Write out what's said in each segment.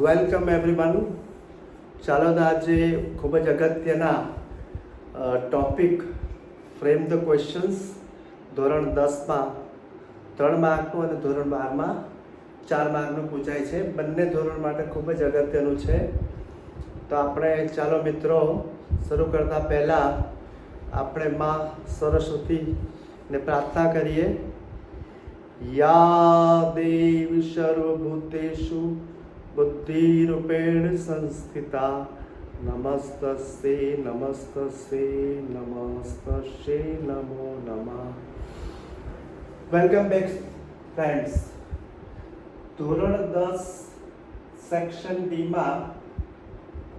Welcome everyone ચાલો આજે ખૂબ જ અગત્યના ટોપિક ફ્રેમ ધ ક્વેશ્ચન્સ ધોરણ દસમાં. ત્રણ માર્કનું અને ધોરણ બારમાં. ચાર માર્કનું પૂછાય છે. બંને ધોરણ માટે ખૂબ જ અગત્યનું છે. તો આપણે, ચાલો મિત્રો, શરૂ કરતાં પહેલાં આપણે માં સરસ્વતીને પ્રાર્થના કરીએ. યા દેવી સર્વભૂતેષુ બુદ્ધિરૂપેણ સંસ્થિતા નમસ્તસ્તે નમસ્તસ્તે નમસ્તસ્તે નમો નમઃ વેલકમ બેક ફ્રેન્ડ્સ ધોરણ દસ સેક્શન ડીમાં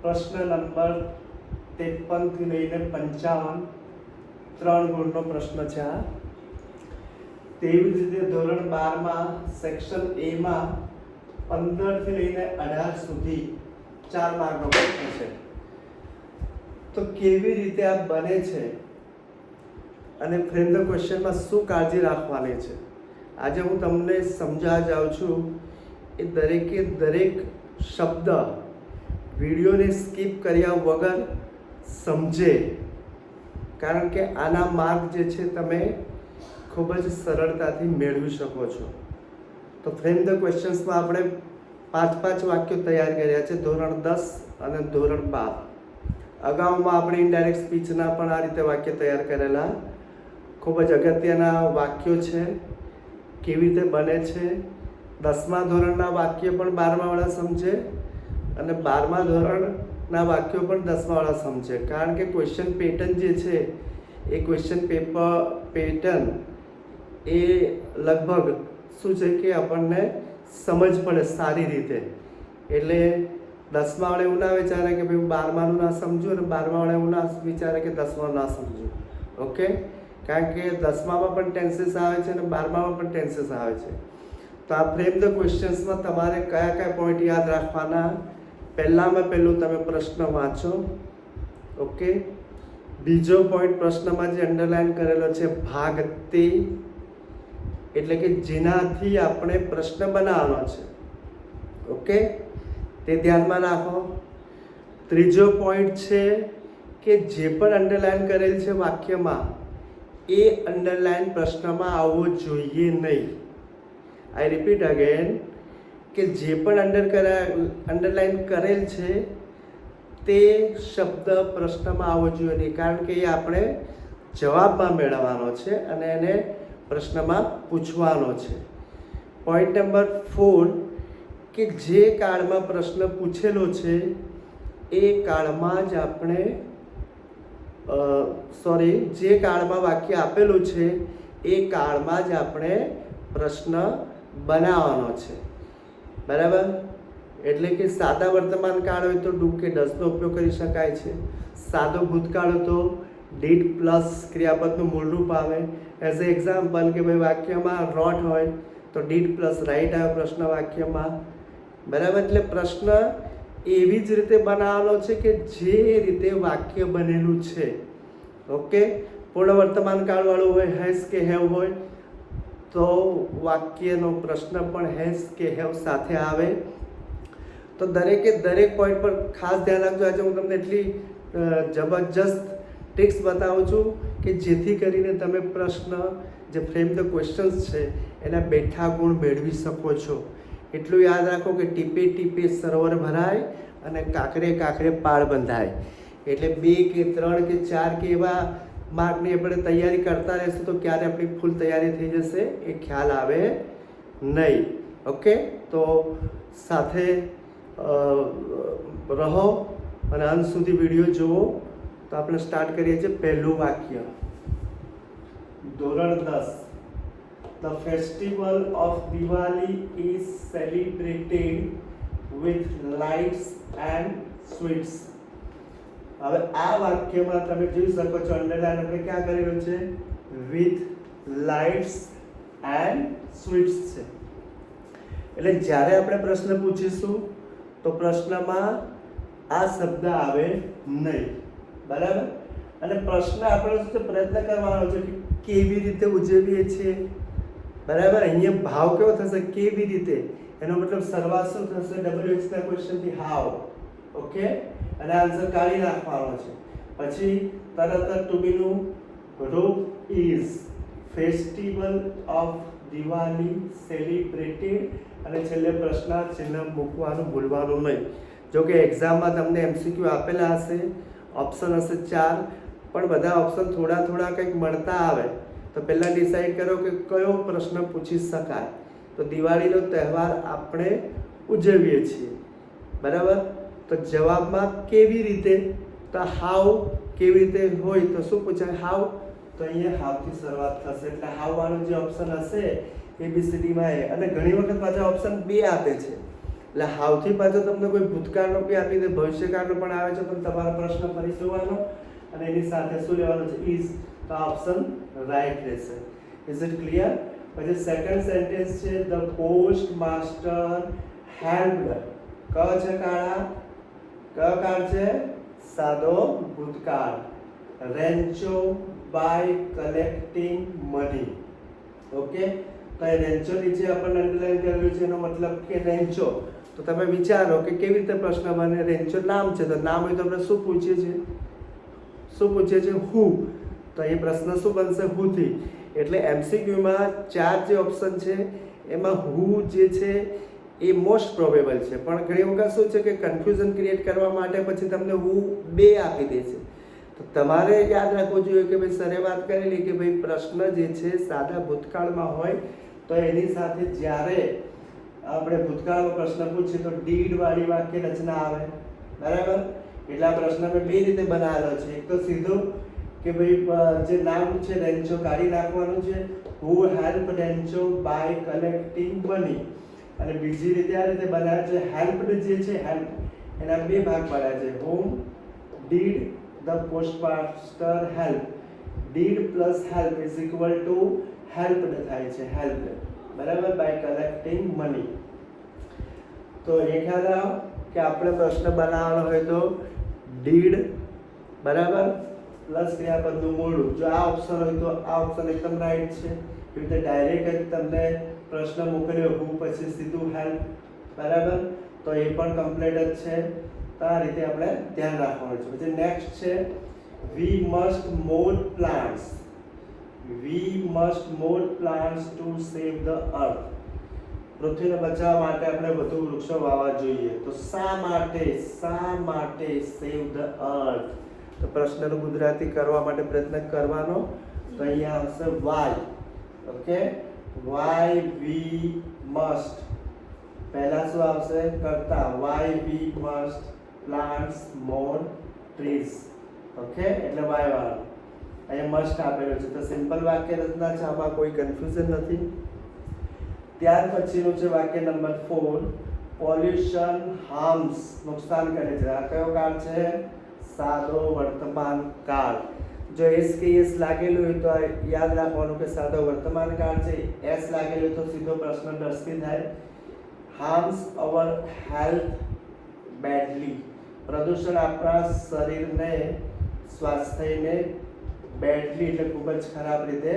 પ્રશ્ન નંબર ત્રેપનથી લઈને પંચાવન, ત્રણ ગુણનો પ્રશ્ન છે આ. તેવી જ રીતે ધોરણ બારમાં સેક્શન એમાં પંદરથી લઈને અઢાર સુધી ચાર માર્ગનો પ્રશ્ન છે. તો કેવી રીતે આ બને છે? અને ફ્રેમ ધ ક્વેશ્ચનમાં શું કાળજી રાખવાની છે? આજે હું તમને સમજાવવા જાઉં છું એ દરેકે દરેક શબ્દ વિડીયોને સ્કીપ કર્યા વગર સમજે. કારણ કે આના માર્ગ જે છે તમે ખૂબ જ સરળતાથી મેળવી શકો છો. તો ફ્રેમ ધ ક્વેશ્ચન્સમાં આપણે પાંચ પાંચ વાક્યો તૈયાર કર્યા છે. ધોરણ દસ અને ધોરણ બાર. અગાઉમાં આપણે ઇનડાયરેક્ટ સ્પીચના પણ આ રીતે વાક્ય તૈયાર કરેલા. ખૂબ જ અગત્યના વાક્યો છે. કેવી રીતે બને છે? દસમા ધોરણના વાક્ય પણ બારમાવાળા સમજે અને બારમા ધોરણના વાક્યો પણ દસમાવાળા સમજે. કારણ કે ક્વેશ્ચન પેટર્ન જે છે, એ ક્વેશ્ચન પેપર પેટર્ન એ લગભગ શું છે કે આપણને સમજ પડે સારી રીતે? એટલે દસમાવાળા એવું ના વિચારે કે ભાઈ હું બારમાનું ના સમજું અને બારમાવાળા એવું ના વિચારે કે દસમાનું ના સમજું. ઓકે? કારણ કે દસમામાં પણ ટેન્સીસ આવે છે અને બારમામાં પણ ટેન્સીસ આવે છે. તો આ ફ્રેમ ધ ક્વેશ્ચન્સમાં તમારે કયા કયા પોઈન્ટ યાદ રાખવાના? પહેલાંમાં પહેલું તમે પ્રશ્ન વાંચો. ઓકે? બીજો પોઈન્ટ પ્રશ્નમાં જે અંડરલાઇન કરેલો છે ભાગ તે એટલે કે જેનાથી આપણે પ્રશ્ન બનાવવાનો છે. ઓકે? તે ધ્યાનમાં રાખો. ત્રીજો પોઈન્ટ છે કે જે પણ અંડરલાઈન કરેલ છે વાક્યમાં, એ અંડરલાઈન પ્રશ્નમાં આવવો જોઈએ નહીં. આઈ રિપીટ અગેન કે જે પણ અંડર કરા અંડરલાઈન કરેલ છે, તે શબ્દ પ્રશ્નમાં આવવો જોઈએ નહીં. કારણ કે એ આપણે જવાબમાં મેળવવાનો છે અને એને પ્રશ્નમાં પૂછવાનો છે. પોઈન્ટ નંબર ફોર કે જે કાળમાં પ્રશ્ન પૂછેલો છે, એ કાળમાં જ આપણે સોરી જે કાળમાં વાક્ય આપેલું છે, એ કાળમાં જ આપણે પ્રશ્ન બનાવવાનો છે. બરાબર? એટલે કે સાદા વર્તમાન કાળ હોય તો ડૂબ કે ડસનો ઉપયોગ કરી શકાય છે. સાદો ભૂતકાળ હોય તો ડીડ પ્લસ ક્રિયાપદનું મૂળરૂપ આવે. એઝ એ એક્ઝામ્પલ કે ભાઈ વાક્યમાં રોટ હોય, તો ડીડ પ્લસ રાઈટ આવે પ્રશ્ન વાક્યમાં. બરાબર? એટલે પ્રશ્ન એવી જ રીતે બનાવેલો છે કે જે રીતે વાક્ય બનેલું છે. ઓકે પૂર્ણ વર્તમાન કાળવાળું હોય હેઝ કે હેવ હોય, તો વાક્યનો પ્રશ્ન પણ હેઝ કે હેવ સાથે આવે. તો દરેકે દરેક પોઈન્ટ પર ખાસ ધ્યાન રાખજો. આજે હું તમને એટલી જબરજસ્ત ટ્રિક્સ બતાવું છું કે જેથી કરીને તમે પ્રશ્ન, જે ફ્રેમ ધ ક્વેશ્ચન્સ છે, એના બેઠા ગુણ મેળવી શકો છો. એટલું યાદ રાખો કે ટીપે ટીપે સરોવર ભરાય અને કાંકરે કાંકરે પાળ બંધાય. એટલે બે કે ત્રણ કે ચાર કે એવા માર્કની આપણે તૈયારી કરતા રહીશું તો ક્યારે આપણી ફૂલ તૈયારી થઈ જશે એ ખ્યાલ આવે નહીં. ઓકે? તો સાથે રહો અને અંત સુધી વીડિયો જુઓ. તો આપણે સ્ટાર્ટ કરીએ છીએ પહેલું વાક્ય. ધોરણ દસ. The festival of Diwali is celebrated with lights and sweets હવે આ વાક્યમાં તમે જોઈ શકો છો અંડરલાઈન આપણે ક્યાં કરેલું છે? વિથ લાઇટ્સ એન્ડ સ્વીટ્સ છે. એટલે જ્યારે આપણે પ્રશ્ન પૂછીશું, તો પ્રશ્નમાં આ શબ્દ આવે નહીં. બરાબર? અને પ્રશ્ન આપણે શું પ્રયત્ન કરવાનો છે કે કેવી રીતે ઉજવીએ છીએ? બરાબર? અહીંયા ભાવ કેવો થશે? કેવી રીતે? એનો મતલબ શરૂઆત શું થશે? ડબલ્યુ એક્સના ક્વેશ્ચનથી હાવ ઓકે અને આન્સર કાઢી નાખવાનો છે. પછી તરત જ ટુ બીનું રૂપ is festival of Diwali celebrated અને છેલ્લે પ્રશ્ન ચિહ્ન મૂકવાનું ભૂલવાનું નહીં. જો કે એક્ઝામમાં તમને એમસીક્યુ આપેલા હશે. ઓપ્શન હશે ચાર, પણ બધા ઓપ્શન થોડા થોડા કંઈક મળતા આવે. તો પહેલાં ડિસાઈડ કરો કે કયો પ્રશ્ન પૂછી શકાય. તો દિવાળીનો તહેવાર આપણે ઉજવીએ છીએ. બરાબર? તો જવાબમાં કેવી રીતે? તો હાવ કેવી રીતે હોય તો શું પૂછાય? હાવ તો અહીંયા હાવથી શરૂઆત થશે. એટલે હાવ વાળો જે ઓપ્શન હશે એબીસીડીમાં એ. અને ઘણી વખત પાછા ઓપ્શન બે આપે છે. એટલે હાવથી પાછો તમને કોઈ ભૂતકાળનો બી આપી દે ભવિષ્યકાળનો પણ આવે છે, પણ તમારો પ્રશ્ન ફરી જોવાનો અને એની સાથે શું લેવાનો છે? ઇઝ તો આ ઓપ્શન રાઈટ રહેશે. ઇઝ ઇટ ક્લિયર પછી સેકન્ડ સેન્ટેન્સ છે ધ પોસ્ટ માસ્ટર હેલ્ડ ક છે કાળા? ક કાળ છે? સાદો ભૂતકાળ. Rancho by collecting money okay તો એ રેન્ચો નીચે આપણને અંડરલાઈન કરેલું છે, એનો મતલબ કે રેન્ચો તો તમે વિચારો કે કેવી રીતે પ્રશ્ન બને રેન્ચો નામ છે, તો નામ હોય તો આપણે શું પૂછીએ છીએ? શું પૂછીએ છીએ? હુ તો એ પ્રશ્ન શું બનશે? હુથી એટલે એમસીક્યુમાં ચાર જે ઓપ્શન છે, એમાં હુ જે છે એ મોસ્ટ પ્રોબેબલ છે. પણ ઘણી વખત શું છે કે કન્ફ્યુઝન ક્રિએટ કરવા માટે પછી તમને હુ બે આપી દે છે. તો તમારે યાદ રાખવું જોઈએ કે ભાઈ સરે વાત કરેલી કે ભાઈ પ્રશ્ન જે છે સાદા ભૂતકાળમાં હોય, તો એની સાથે જ્યારે આપણે ભૂતકાળનો પ્રશ્ન પૂછીએ તો ડીડ વાળી વાક્ય રચના આવે. બરાબર? એટલે આ પ્રશ્ન મેં બે રીતે બનાવેલો છે. એક તો સીધો કે ભાઈ જે નામ છે રેન્ચો કાઢી નાખવાનું છે. Who help Rancho by collecting bunny અને બીજી રીતે આ રીતે બનાવે છે હેલ્પડ જે છે હેલ્પ એના બે ભાગ પાડ્યા છે. Home did the post master help did plus help is equal to helped થાય છે હેલ્પ બરાબર? બાય કલેક્ટિંગ મની તો એ ખ્યાલ આવો કે આપણે પ્રશ્ન બનાવવાનો હોય તો ડીડ બરાબર? પ્લસ ક્રિયાપદનું મૂળ જો આ ઓપ્શન હોય તો આ ઓપ્શન એકદમ રાઈટ છે. એવી રીતે ડાયરેક્ટ જ તમને પ્રશ્ન મોકલ્યો હું પછી સીધું હેલ્પ બરાબર? તો એ પણ કમ્પ્લીટ જ છે. તો આ રીતે આપણે ધ્યાન રાખવાનું છે. પછી નેક્સ્ટ છે we must more plants we must more plants to save the earth પૃથ્વીને બચાવવા માટે આપણે વધુ વૃક્ષો વાવવા જોઈએ. તો શા માટે શા માટે સેવ ધ અર્થ તો પ્રશ્નનું ગુજરાતી કરવા માટે પ્રયત્ન કરવાનો તો અહીંયા આવશે why okay why we must પહેલા શું આવશે? કરતા why we must plants more trees okay એટલે વાય વાળો. અહીંયા મસ્ટ આપેલું છે. તો સિમ્પલ વાક્ય રચના છે. આમાં કોઈ કન્ફ્યુઝન નથી. ત્યાર પછીનું છે વાક્ય નંબર ફોર પોલ્યુશન હાર્મ્સ નુકસાન કરે છે. આ કયો કાળ છે? સાદો વર્તમાન કાળ. જો એસ કે એસ લાગેલું હોય તો આ યાદ રાખવાનું કે સાદો વર્તમાન કાળ છે. એસ લાગેલું હોય તો સીધો પ્રશ્ન દ્રષ્ટિ થાય. હાર્મ્સ અવર હેલ્થ બેડલી પ્રદૂષણ આપણા શરીરને, સ્વાસ્થ્યને બેડલી એટલે ખૂબ જ ખરાબ રીતે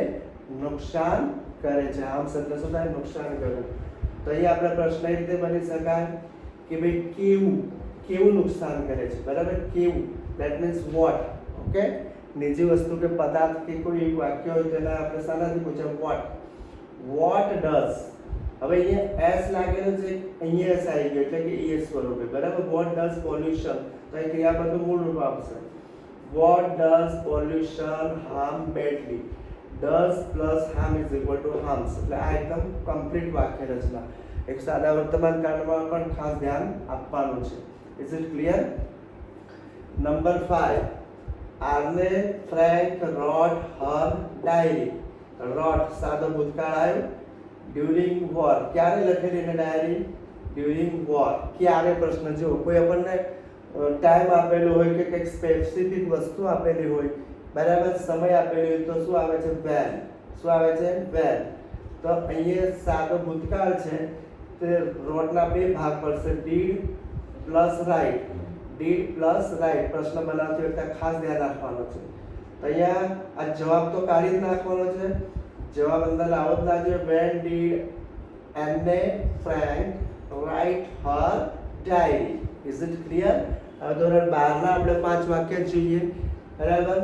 નુકસાન કરે છે હાર્મ્સ એટલે શું થાય નુકસાન કરે તો અહીંયા આપણે પ્રશ્ન એ રીતે બની શકાય કે ભાઈ કેવું કેવું નુકસાન કરે છે બરાબર કેવું દેટ મીન્સ વોટ ઓકે નીજી વસ્તુ કે પદાર્થ કે કોઈ એવું વાક્ય હોય તેના આપણે શાનાથી પૂછે વોટ વોટ ડઝ હવે અહીંયા એસ લાગેલો છે અહીંયા એસ આવી ગયો એટલે કે એસ સ્વરૂપે બરાબર વોટ ડઝ પોલ્યુશન તો એ ક્રિયાપદનું મૂળ રૂપ આપશે what does pollution harm badly? Does plus harm is equal to harms. એટલે આ એકદમ કમ્પ્લીટ વાક્ય રચના. એક સાદા વર્તમાન કાળમાં પણ ખાસ ધ્યાન આપવાનું છે. Is it clear number five આર્ને Frank wrote her diary wrote સાદો ભૂતકાળ આવ્યો. ડ્યુરિંગ વોર ક્યારે લખેલી એને ડાયરી ડ્યુરિંગ વોર ક્યારે? પ્રશ્ન જેવો કોઈ આપણને ટાઈમ આપેલો હોય કે કંઈક સ્પેસિફિક વસ્તુ આપેલી હોય, બરાબર સમય આપેલી હોય તો શું આવે છે? વેલ શું આવે છે? વેલ તો અહીંયા સાદો ભૂતકાળ છે, તે રોટના બે ભાગ પડશે did plus write did plus write પ્રશ્ન બનાવતી વખતે ખાસ ધ્યાન રાખવાનો છે. તો અહીંયા આ જવાબ તો કાઢી જ નાખવાનો છે. જવાબ અંદર આવો જ ના જોઈએ વેન ડીડ એમને Frank write her diary is it clear? હવે ધોરણ બારના આપણે પાંચ વાક્ય જોઈએ. બરાબર?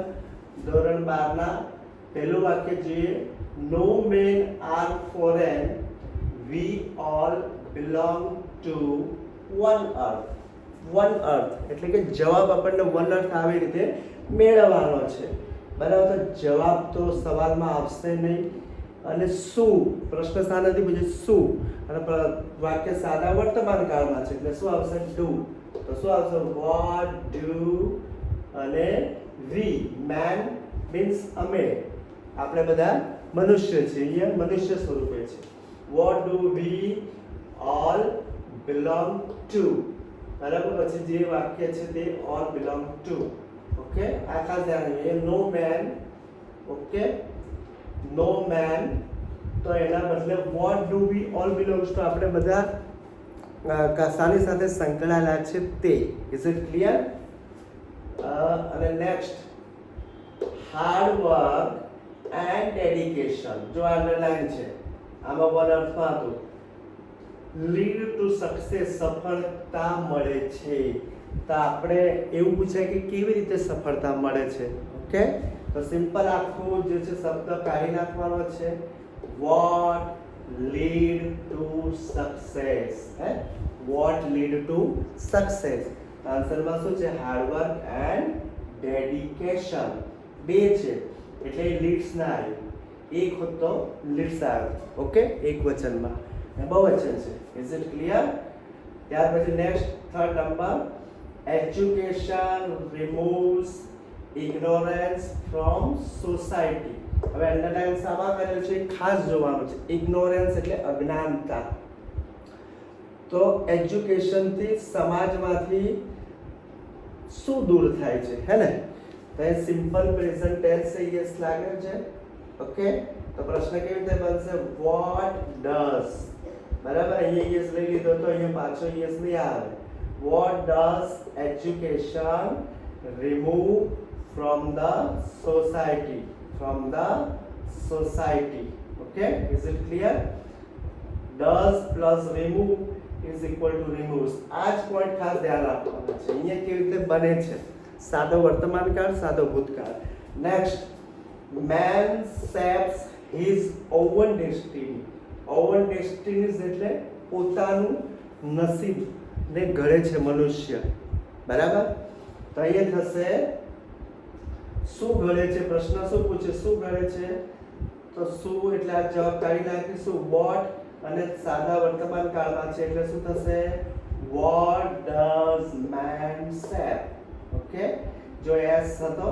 ધોરણ બારના પહેલું વાક્ય જોઈએ. No man are foreign we all belong to one earth one earth એટલે કે જવાબ આપણને વન અર્થ આવી રીતે મેળવવાનો છે. બરાબર? તો જવાબ તો સવાલમાં આવશે નહીં. અને શું? પ્રશ્ન શા નથી પૂછે, શું? અને વાક્ય સાદા વર્તમાન કાળમાં છે. એટલે શું આવશે? ડુ તો શું આવશે વોટ ડુ અને વી મેન મીન્સ અમે આપણે બધા મનુષ્ય છીએ. અહીંયા મનુષ્ય સ્વરૂપે છે. What do we all belong to બરાબર? પછી જે વાક્ય છે તે ઓલ બિલોંગ ટુ ઓકે આ ખાસ ધ્યાન રાખજો no man okay no man તો એના બદલે what do we all belongs to આપણે બધા કશાની સાથે સંકળાયેલા છે તે? ઇઝ ઇટ ક્લિયર અને next hard work and dedication જો અંડરલાઈન છે, આમાં વન અર્થમાં હતું. લીડ ટુ સક્સેસ સફળતા મળે છે. તો આપણે એવું પૂછાય કે કેવી રીતે સફળતા મળે છે? ઓકે તો સિમ્પલ આખું જે છે, શબ્દ કાઢી નાખવાનો છે. What lead to success hey what lead to success આન્સરમાં શું છે? હાર્ડવર્ક એન્ડ ડેડિકેશન બે છે. એટલે લીડ્સ ના આવ્યું એક હતો લીડ્સ આવ્યો ઓકે એક વચનમાં. બહુવચન છે. ઇઝ ઇટ ક્લિયર ત્યાર પછી next third number education removes ignorance from society હવે અંડરલાઈન સામા કરેલ છે, ખાસ જોવાનું છે. ઇગ્નોરન્સ એટલે અજ્ઞાનતા. તો એજ્યુકેશનથી સમાજમાંથી શું દૂર થાય છે, હે ને? તો એ સિમ્પલ પ્રેઝન્ટ ટેન્સ યસ લાગે છે. ઓકે તો પ્રશ્ન કેવી રીતે બનશે? વોટ ડઝ બરાબર? અહીંયા યસ લઈ લીધો તો અહીંયા પાછો યસ નહીં આવે. What does education remove from the society from the society okay is it clear Does plus remove is equal to removes આ જ પોઈન્ટ ખાસ ધ્યાન રાખવાનો છે. અહીંયા કેવી રીતે બને છે? સાદો વર્તમાન કાળ સાદો ભૂતકાળ. Next man shapes his own destiny own destinies એટલે પોતાનું નસીબ ને ઘડે છે મનુષ્ય. બરાબર? તો અહીંયા થશે શું ઘડે છે? પ્રશ્ન શું પૂછે? શું ઘડે છે? તો શું એટલે આ જવાબ કાઢી નાખીશું વોટ અને સાદા વર્તમાન કાળમાં છે એટલે શું થશે? What does man shape okay જો એસ હતો,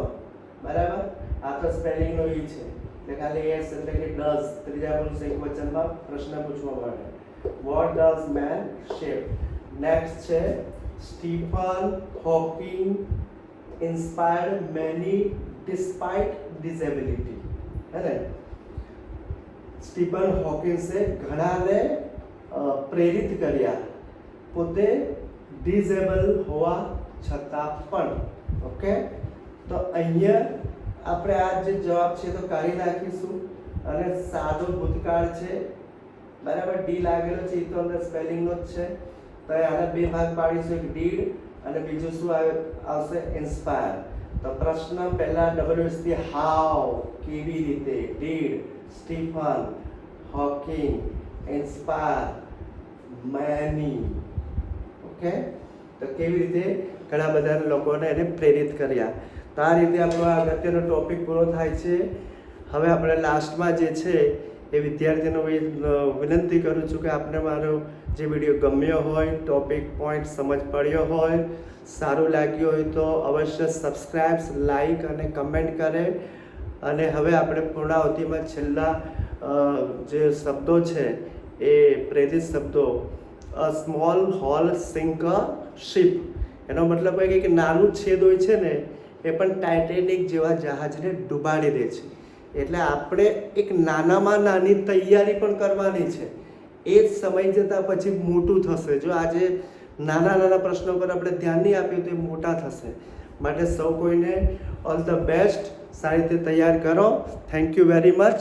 બરાબર? આ તો સ્પેલિંગ નો ઈ છે. એટલે ખાલી એસ એટલે કે ડઝ ત્રીજા પુરુષ એક વચનમાં પ્રશ્ન પૂછવા માટે. What does man shape next છે Stephen Hawking inspired many despite disability. है ना? સ્ટીફન હોકિન્સે ઘણાને પ્રેરિત કર્યા પોતે ડિઝેબલ હોવા છતાં પણ ઓકે તો અહીંયા આપણે આ જે જવાબ છે તો કાઢી નાખીશું અને સાદો ભૂતકાળ છે બરાબર ડી લાગેલો છે એ તો અંદર સ્પેલિંગનો જ છે તો આના બે ભાગ પાડીશું, એક ડીડ અને બીજું શું આવે, આવશે? ઇન્સ્પાયર તો પ્રશ્ન પહેલા ડબલ્યુએસથી હાવ કેવી રીતે? Did Stephen Hawking inspire many okay તો કેવી રીતે? ઘણા બધા લોકોને એને પ્રેરિત કર્યા. તો આ રીતે આપણો આ અગત્યનો ટોપિક પૂરો થાય છે. હવે આપણે લાસ્ટમાં જે છે એ વિદ્યાર્થીનો વિનંતી કરું છું કે આપને મારો જે વીડિયો ગમ્યો હોય, ટોપિક પોઈન્ટ સમજ પડ્યો હોય, સારું લાગ્યું હોય તો અવશ્ય સબસ્ક્રાઇબ લાઈક અને કમેન્ટ કરે. અને હવે આપણે પૂર્ણાવતીમાં છેલ્લા જે શબ્દો છે એ પ્રેરિત શબ્દો. A small hole sink ship. એનો મતલબ એ કે નાનું છેદ હોય છે ને, એ પણ ટાઇટેનિક જેવા જહાજને ડૂબાડી દે છે. એટલે આપણે એક નાનામાં નાની તૈયારી પણ કરવાની છે. એ જ સમય જતાં પછી મોટું થશે. જો આજે નાના નાના પ્રશ્નો પર આપણે ધ્યાન નહીં આપ્યું તો એ મોટા થશે. માટે સૌ કોઈને ઓલ ધ બેસ્ટ. સારી રીતે તૈયાર કરો. Thank you very much.